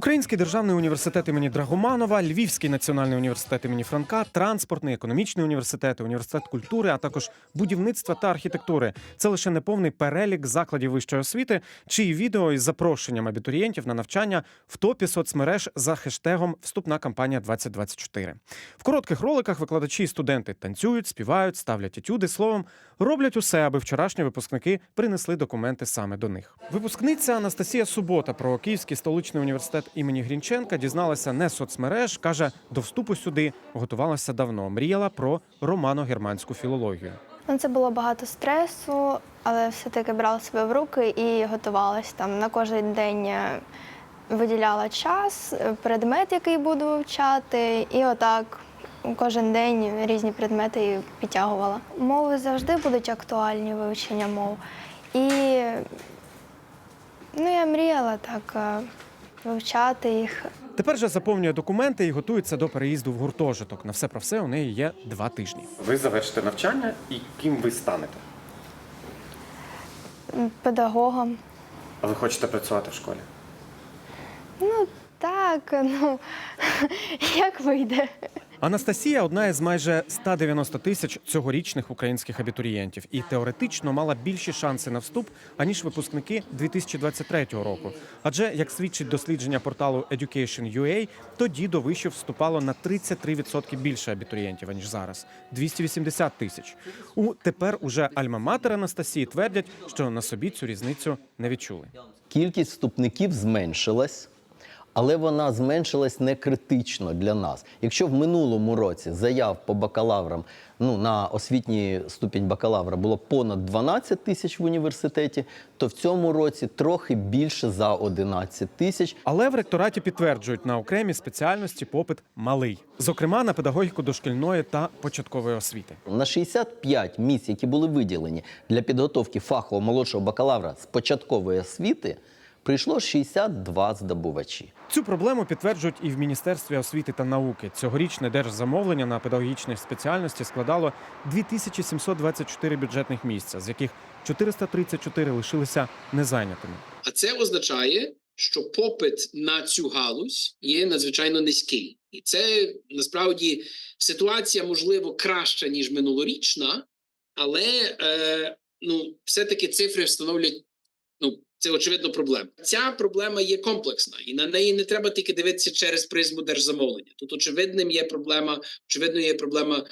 Український державний університет імені Драгоманова, Львівський національний університет імені Франка, транспортний, економічний університет, університет культури, а також будівництва та архітектури. Це лише неповний перелік закладів вищої освіти, чиї відео із запрошенням абітурієнтів на навчання в топі соцмереж за хештегом Вступна кампанія 2024 В коротких роликах викладачі і студенти танцюють, співають, ставлять етюди. Словом, роблять усе, аби вчорашні випускники принесли документи саме до них. Випускниця Анастасія Субота про Київський столичний університет імені Грінченка дізналася не соцмереж. каже, до вступу сюди готувалася давно. Мріяла про романо-германську філологію. Ну, це було багато стресу, але все-таки брала себе в руки і готувалась там на кожен день. е, Виділяла час, предмет, який буду вивчати, і отак кожен день різні предмети підтягувала. Мови завжди будуть актуальні вивчення мов. І ну, я мріяла так е, вивчати їх. Тепер же заповнює документи і готується до переїзду в гуртожиток. На все про все у неї є два тижні. Ви завершите навчання і ким ви станете? Педагогом. А ви хочете працювати в школі? Ну так, ну як вийде. Анастасія одна із майже 190 тисяч цьогорічних українських абітурієнтів і теоретично мала більші шанси на вступ аніж випускники 2023 року. Адже як свідчить дослідження порталу Education.ua, тоді до вишів вступало на 33% більше абітурієнтів аніж зараз 280 тисяч. У тепер уже альма-матер Анастасії твердять, що на собі цю різницю не відчули. Кількість вступників зменшилась, але вона зменшилась не критично для нас. Якщо в минулому році заяв по бакалаврам ну, на освітній ступінь бакалавра було понад 12 тисяч в університеті, то в цьому році трохи більше за 11 тисяч. Але в ректораті підтверджують, на окремі спеціальності попит малий, зокрема на педагогіку дошкільної та початкової освіти. На 65 місць, які були виділені для підготовки фахового молодшого бакалавра з початкової освіти, прийшло 62 здобувачі. Цю проблему підтверджують і в Міністерстві освіти та науки. Цьогорічне держзамовлення на педагогічні спеціальності складало 2724 бюджетних місця, з яких 434 лишилися незайнятими. А це означає, що попит на цю галузь є надзвичайно низький, і це насправді ситуація можливо краща ніж минулорічна, але е, ну все-таки цифри встановлюють. Це очевидно проблема. Ця проблема є комплексна, і на неї не треба тільки дивитися через призму держзамовлення. Тут очевидним є проблема, очевидно, є проблема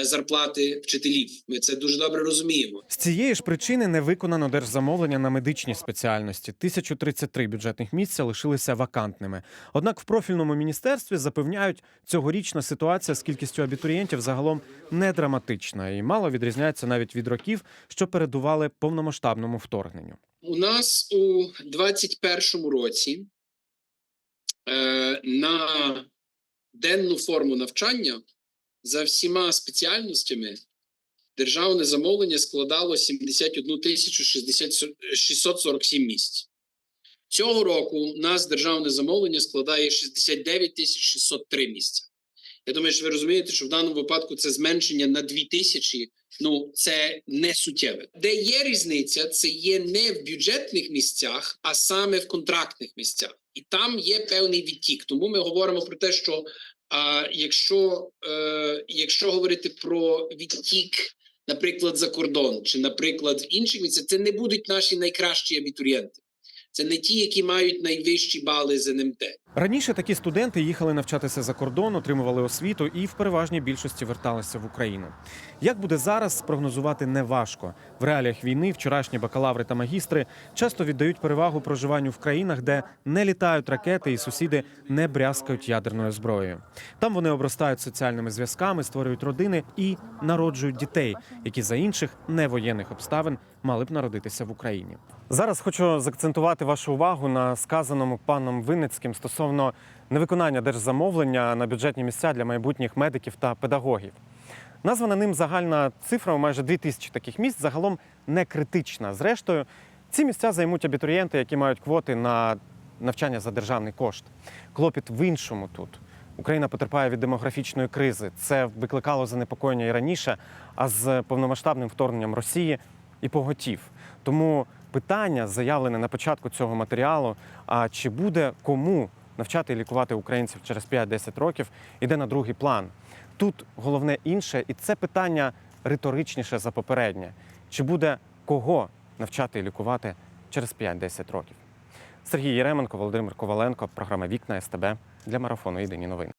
е, зарплати вчителів. Ми це дуже добре розуміємо. З цієї ж причини не виконано держзамовлення на медичні спеціальності. 1033 бюджетних місця лишилися вакантними. Однак в профільному міністерстві запевняють, цьогорічна ситуація з кількістю абітурієнтів загалом не драматична і мало відрізняється навіть від років, що передували повномасштабному вторгненню. У нас у 21-му році е, на денну форму навчання за всіма спеціальностями державне замовлення складало 71 тисячу 60 647 місць. Цього року у нас державне замовлення складає 69 тисяч 603 місця. Я думаю, що ви розумієте, що в даному випадку це зменшення на 2 тисячі. Ну, це не суттєве. Де є різниця, це є не в бюджетних місцях, а саме в контрактних місцях. І там є певний відтік. Тому ми говоримо про те, що а, якщо, е, якщо говорити про відтік, наприклад, за кордон, чи, наприклад, в інших місцях, це не будуть наші найкращі абітурієнти. Це не ті, які мають найвищі бали з НМТ. Раніше такі студенти їхали навчатися за кордон, отримували освіту і в переважній більшості верталися в Україну. Як буде зараз, спрогнозувати неважко. В реаліях війни вчорашні бакалаври та магістри часто віддають перевагу проживанню в країнах, де не літають ракети і сусіди не брязкають ядерною зброєю. Там вони обростають соціальними зв'язками, створюють родини і народжують дітей, які за інших невоєнних обставин мали б народитися в Україні. Зараз хочу заакцентувати вашу увагу на сказаному паном Винницьким стосовно невиконання держзамовлення на бюджетні місця для майбутніх медиків та педагогів. Названа ним загальна цифра у майже 2 тисячі таких місць загалом не критична. Зрештою, ці місця займуть абітурієнти, які мають квоти на навчання за державний кошт. Клопіт в іншому тут. Україна потерпає від демографічної кризи. Це викликало занепокоєння і раніше, а з повномасштабним вторгненням Росії і поготів. Тому питання, заявлене на початку цього матеріалу: а чи буде кому навчати і лікувати українців через 5-10 років іде на другий план. Тут головне інше, і це питання риторичніше за попереднє: чи буде кого навчати і лікувати через 5-10 років? Сергій Єременко, Володимир Коваленко, програма Вікна СТБ для марафону Єдині новини.